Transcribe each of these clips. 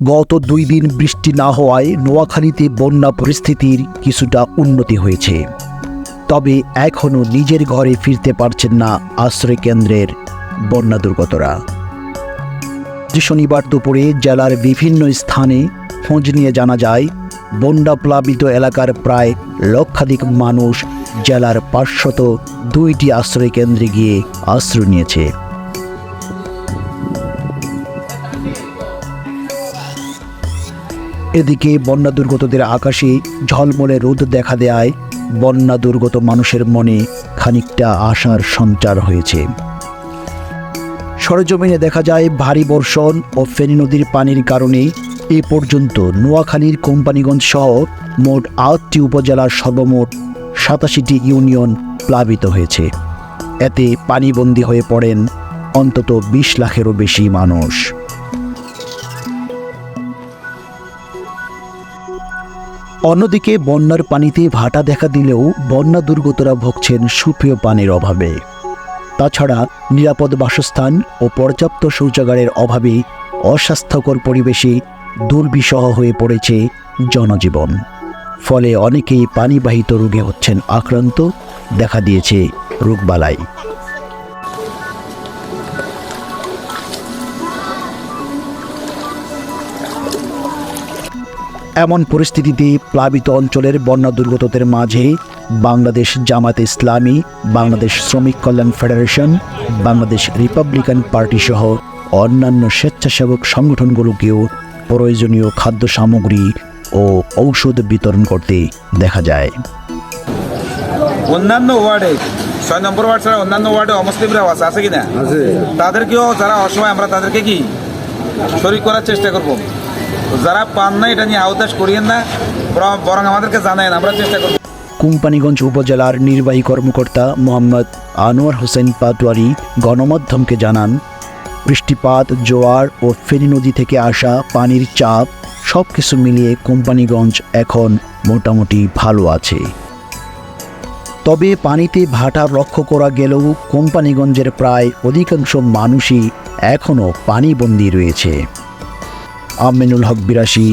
গত দুই দিন বৃষ্টি না হওয়ায় নোয়াখালীতে বন্যা পরিস্থিতির কিছুটা উন্নতি হয়েছে। তবে এখনও নিজের ঘরে ফিরতে পারছেন না আশ্রয় কেন্দ্রের বন্যা দুর্গতরা। শনিবার দুপুরে জেলার বিভিন্ন স্থানে খোঁজ নিয়ে জানা যায়, বন্যা প্লাবিত এলাকার প্রায় লক্ষাধিক মানুষ জেলার পাঁচশত দুইটি আশ্রয় কেন্দ্রে গিয়ে আশ্রয় নিয়েছে। এদিকে বন্যা দুর্গতদের আকাশে ঝলমলে রোদ দেখা দেয়। বন্যা দুর্গত মানুষের মনে খানিকটা আশার সঞ্চার হয়েছে। সরেজমিনে দেখা যায় ভারী বর্ষণ ও ফেনী নদীর পানির কারণে এ পর্যন্ত নোয়াখালীর কোম্পানিগঞ্জ সহ মোট আটটি উপজেলার সর্বমোট সাতাশিটি ইউনিয়ন প্লাবিত হয়েছে। এতে পানিবন্দী হয়ে পড়েন অন্তত বিশ লাখেরও বেশি মানুষ। অন্যদিকে বন্যার পানিতে ভাটা দেখা দিলেও বন্যা দুর্গতরা ভুগছেন সুপ্রিয় পানির অভাবে। তাছাড়া নিরাপদ বাসস্থান ও পর্যাপ্ত শৌচাগারের অভাবে অস্বাস্থ্যকর পরিবেশে দুর্বিষহ হয়ে পড়েছে জনজীবন। ফলে অনেকেই পানিবাহিত রোগে হচ্ছেন আক্রান্ত, দেখা দিয়েছে রোগবালাই। এমন পরিস্থিতিতে প্লাবিত অঞ্চলের বন্যা দুর্গতদের মাঝে বাংলাদেশ জামাত ইসলামী বাংলাদেশ শ্রমিক কল্যাণ ফেডারেশন বাংলাদেশ রিপাবলিকান পার্টি সহ অন্যান্য স্বেচ্ছাসেবক সংগঠনগুলোকেও প্রয়োজনীয় খাদ্য সামগ্রী ও ঔষধ বিতরণ করতে দেখা যায়। অন্যান্য ওয়ার্ডে ছয় নম্বর ওয়ার্ড ছাড়া অন্যান্য ওয়ার্ডে অমুসলিমরা আছে আছে কিনা? তাদেরকেও যারা অসময় আমরা তাদেরকে কি শরিক করার চেষ্টা করব? যারা পান না, এটা নিয়ে আওতাস করিয়েন না, বরং- আমাদেরকে জানায়েন, আমরা চেষ্টা করব। কোম্পানিগঞ্জ উপজেলার নির্বাহী কর্মকর্তা মোহাম্মদ আনোয়ার হোসেন পাটোয়ারি গণমাধ্যমকে জানান, বৃষ্টিপাত, জোয়ার ও ফেনী নদী থেকে আসা পানির চাপ সব কিছু মিলিয়ে কোম্পানিগঞ্জ এখন মোটামুটি ভালো আছে। তবে পানিতে ভাটা লক্ষ্য করা গেলেও কোম্পানিগঞ্জের প্রায় অধিকাংশ মানুষই এখনও পানিবন্দী রয়েছে। আমিনুল হক বিরাশি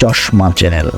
চশমা চ্যানেল।